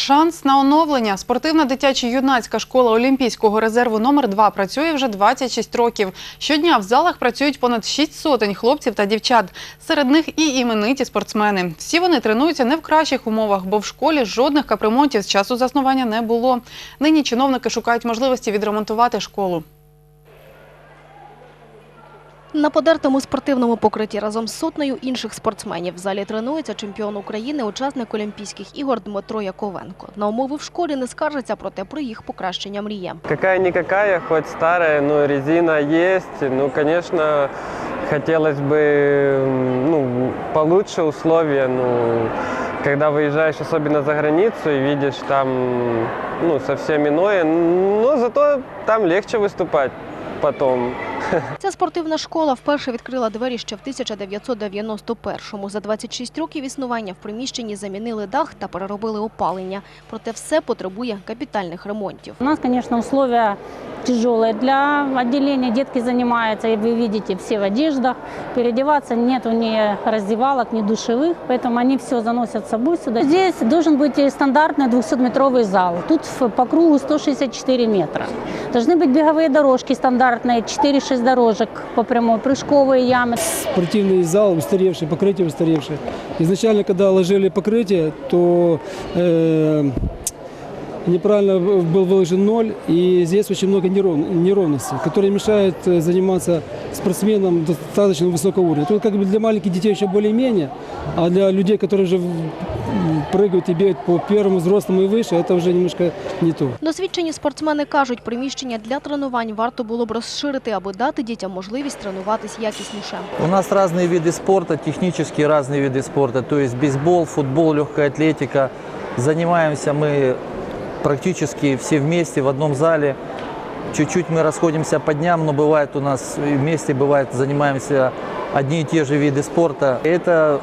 Шанс на оновлення. Спортивна дитячо-юнацька школа Олімпійського резерву номер 2 працює вже 26 років. Щодня в залах працюють понад 6 сотень хлопців та дівчат. Серед них і імениті спортсмени. Всі вони тренуються не в кращих умовах, бо в школі жодних капремонтів з часу заснування не було. Нині чиновники шукають можливості відремонтувати школу. На подертому спортивному покритті разом з сотнею інших спортсменів в залі тренується чемпіон України, учасник Олімпійських ігор Дмитро Яковенко. На умови в школі не скаржиться, проте про їх покращення мріє. Какая-никакая, хоть старая, но резина есть. Ну, конечно, хотелось бы м, ну, получше условия. Ну, когда выезжаешь особенно за границу и видишь там ну, совсем иное, но зато там легче выступать потом. Ця спортивна школа вперше відкрила двері ще в 1991-му. За 26 років існування в приміщенні замінили дах та переробили опалення. Проте все потребує капітальних ремонтів. У нас, конечно, условия тяжелые для отделения. Детки занимаются, и вы видите, все в одеждах. Переодеваться нету ни раздевалок, ни душевых, поэтому они все заносят с собой сюда. Здесь должен быть и стандартный 200-метровый зал. Тут в- по кругу 164 метра. Должны быть беговые дорожки стандартные, 4-6 дорожек по прямой, прыжковые ямы. спортивный зал устаревший, покрытие устаревшее. Изначально, когда ложили покрытие, то э, неправильно был выложен ноль, и здесь очень много неров- неровностей, которые мешают э, заниматься спортсменам достаточно высокого уровня. Тут как бы для маленьких детей еще более-менее, а для людей, которые уже м, прыгают и бегают по первому взрослому и выше, это уже немножко не то. Досвідчені спортсмени кажуть, приміщення для тренувань варто було б розширити, аби дати дітям можливість тренуватись якісніше. У нас разные виды спорта, технически разные виды спорта, то есть бейсбол, футбол, легкая атлетика. Занимаемся мы практически все вместе в одном зале. Чуть-чуть мы расходимся по дням, но бывает у нас и вместе, бывает занимаемся одни и те же виды спорта. Это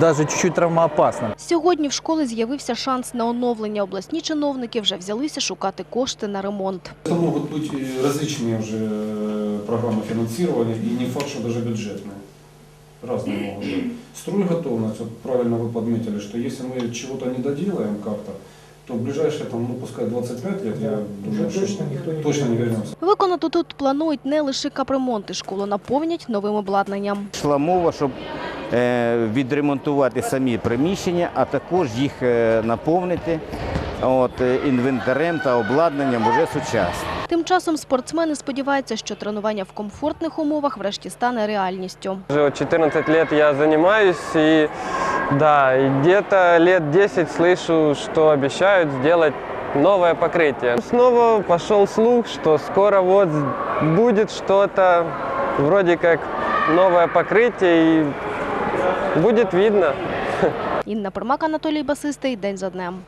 даже чуть-чуть травмоопасно. Сьогодні в школі з'явився шанс на оновлення. Обласні чиновники вже взялися шукати кошти на ремонт. Это могут быть и различные уже э, программы финансирования, и не факт, что даже бюджетные. Разные могут быть. Стройготовность, вот правильно вы подметили, что если мы чего-то не доделаем как-то, то в ближайшие, там, ну, пускай 25 лет, я думаю, что точно не вернемся. Виконати тут планують не лише капремонти, школу наповнять новим обладнанням. Йшла мова, щоб е, відремонтувати самі приміщення, а також їх е, наповнити от, е, інвентарем та обладнанням уже сучасним. Тим часом спортсмени сподіваються, що тренування в комфортних умовах врешті стане реальністю. Уже вот 14 лет я занимаюсь, и да, и где-то лет 10 слышу, что обещают сделать новое покрытие. Снова пошел слух, что скоро вот будет что-то, вроде как новое покрытие, и будет видно. Інна Пермак, Анатолій Басистий. День за днем.